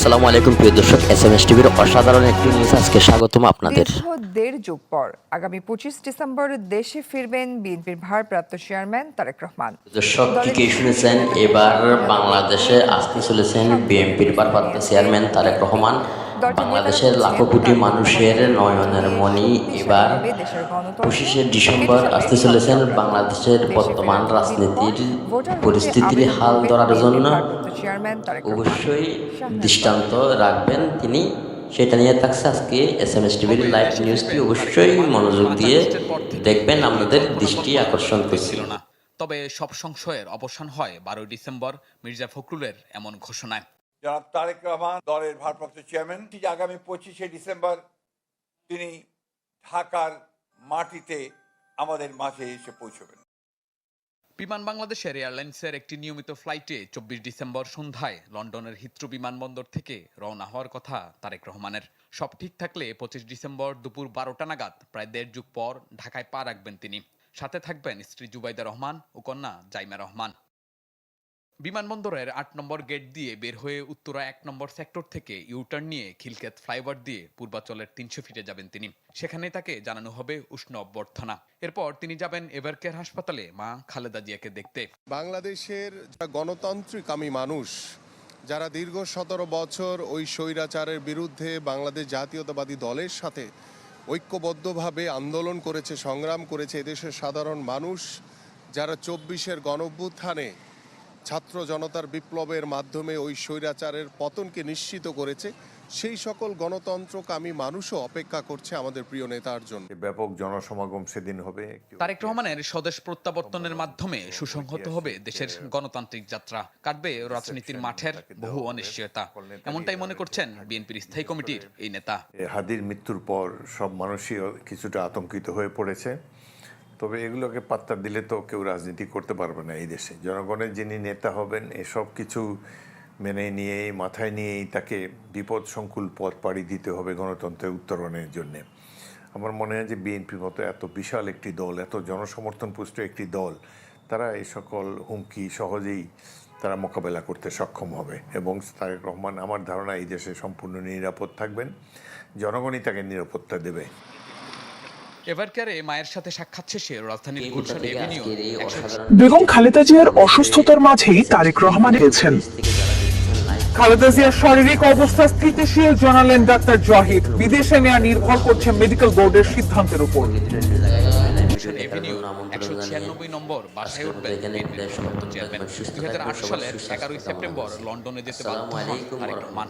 আসসালামু আলাইকুম প্রিয় দর্শক এস এম এস টিভির অসাধারণ একটি নিউজ আজকে স্বাগতম আপনাদের। দেড় যুগ পর আগামী পঁচিশ ডিসেম্বর দেশে ফিরবেন বিএনপির ভারপ্রাপ্ত চেয়ারম্যান তারেক রহমান। দর্শক কি শুনেছেন এবার বাংলাদেশে আসতে চলেছেন বিএনপির ভারপ্রাপ্ত চেয়ারম্যান তারেক রহমান। বাংলাদেশের লাখো কোটি মানুষের নয়নের মণি এবার পঁচিশে ডিসেম্বর আসতে চলেছেন বাংলাদেশের বর্তমান রাজনীতির পরিস্থিতির হাল ধরার জন্য অবশ্যই দৃষ্টান্ত রাখবেন তিনি। সেটা নিয়ে থাকছে আজকে এস এম এস টিভির লাইভ নিউজটি অবশ্যই মনোযোগ দিয়ে দেখবেন আপনাদের দৃষ্টি আকর্ষণ করছিল না। তবে সব সংশয়ের অবসান হয় বারোই ডিসেম্বর মির্জা ফখরুলের এমন ঘোষণায়। জনাব তারেক রহমান দলের ভারপ্রাপ্ত চেয়ারম্যান। ঠিক আগামী পঁচিশে ডিসেম্বর তিনি ঢাকার মাটিতে আমাদের মাঝে এসে পৌঁছবেন। বিমান বাংলাদেশের এয়ারলাইন্সের একটি নিয়মিত ফ্লাইটে চব্বিশ ডিসেম্বর সন্ধ্যায় লন্ডনের হিথ্রো বিমানবন্দর থেকে রওনা হওয়ার কথা তারেক রহমানের। সব ঠিক থাকলে পঁচিশ ডিসেম্বর দুপুর বারোটা নাগাদ প্রায় দেড় যুগ পর ঢাকায় পা রাখবেন তিনি। সাথে থাকবেন স্ত্রী জুবাইদা রহমান ও কন্যা জাইমা রহমান। বিমানবন্দরের আট নম্বর গেট দিয়ে বের হয়ে উত্তরা এক নম্বর সেক্টর থেকে ইউটার্ন নিয়ে খিলক্ষেত ফ্লাইওভার দিয়ে পূর্বাচলের তিনশো ফিটে যাবেন তিনি। সেখানে তাকে জানানো হবে উষ্ণ অভ্যর্থনা। এরপর তিনি যাবেন এভারকেয়ার হাসপাতালে মা খালেদা জিয়াকে দেখতে। বাংলাদেশের গণতান্ত্রিক আমি মানুষ, যারা দীর্ঘ সতেরো বছর ওই স্বৈরাচারের বিরুদ্ধে বাংলাদেশ জাতীয়তাবাদী দলের সাথে ঐক্যবদ্ধভাবে আন্দোলন করেছে, সংগ্রাম করেছে এদেশের সাধারণ মানুষ, যারা চব্বিশের গণভ্যুত্থানে ছাত্র জনতার বিপ্লবের মাধ্যমে ওই স্বৈরাচারের পতনকে নিশ্চিত করেছে সেই সকল গণতন্ত্রকামী মানুষও অপেক্ষা করছে আমাদের প্রিয় নেতার জন্য ব্যাপক জনসমাগম সেদিন হবে। তারেক রহমানের স্বদেশ প্রত্যাবর্তনের মাধ্যমে সুসংহত হবে দেশের গণতান্ত্রিক যাত্রা। কাটবে রাজনীতির মাঠের বহু অনিশ্চয়তা। এমনটাই মনে করছেন বিএনপির স্থায়ী কমিটির এই নেতা। হাদির মৃত্যুর পর সব মানুষই কিছুটা আতঙ্কিত হয়ে পড়েছে। তবে এগুলোকে পাত্তা দিলে তো কেউ রাজনীতি করতে পারবে না এই দেশে। জনগণের যিনি নেতা হবেন, এসব কিছু মেনে নিয়েই, মাথায় নিয়েই তাকে বিপদ সংকুল পথ পাড়ি দিতে হবে গণতন্ত্রের উত্তরণের জন্য। আমার মনে হয় যে বিএনপির মতো এত বিশাল একটি দল, এত জনসমর্থন পুষ্ট একটি দল, তারা এই সকল হুমকি সহজেই তারা মোকাবেলা করতে সক্ষম হবে। এবং তারেক রহমান, আমার ধারণা, এই দেশে সম্পূর্ণ নিরাপদ থাকবেন। জনগণই তাকে নিরাপত্তা দেবে। এভারকেয়ারে মায়ের সাথে সাক্ষাৎ শেষে রাজধানীর গুলশান এভিনিউ বেগম খালেদা জিয়ার অসুস্থতার মাঝেই তারেক রহমান এসেছেন। খালেদা জিয়ার শারীরিক অবস্থা স্থিতিশীল জানালেন ডাক্তার জাহিদ। বিদেশে নেওয়া নির্ভর করছে মেডিকেল বোর্ডের সিদ্ধান্তের উপর। নম্বর বাসায় উঠবেন চেয়ারম্যান। দুই হাজার আট সালের এগারোই সেপ্টেম্বর লন্ডনে যেতে বাধ্য হন তারেক রহমান।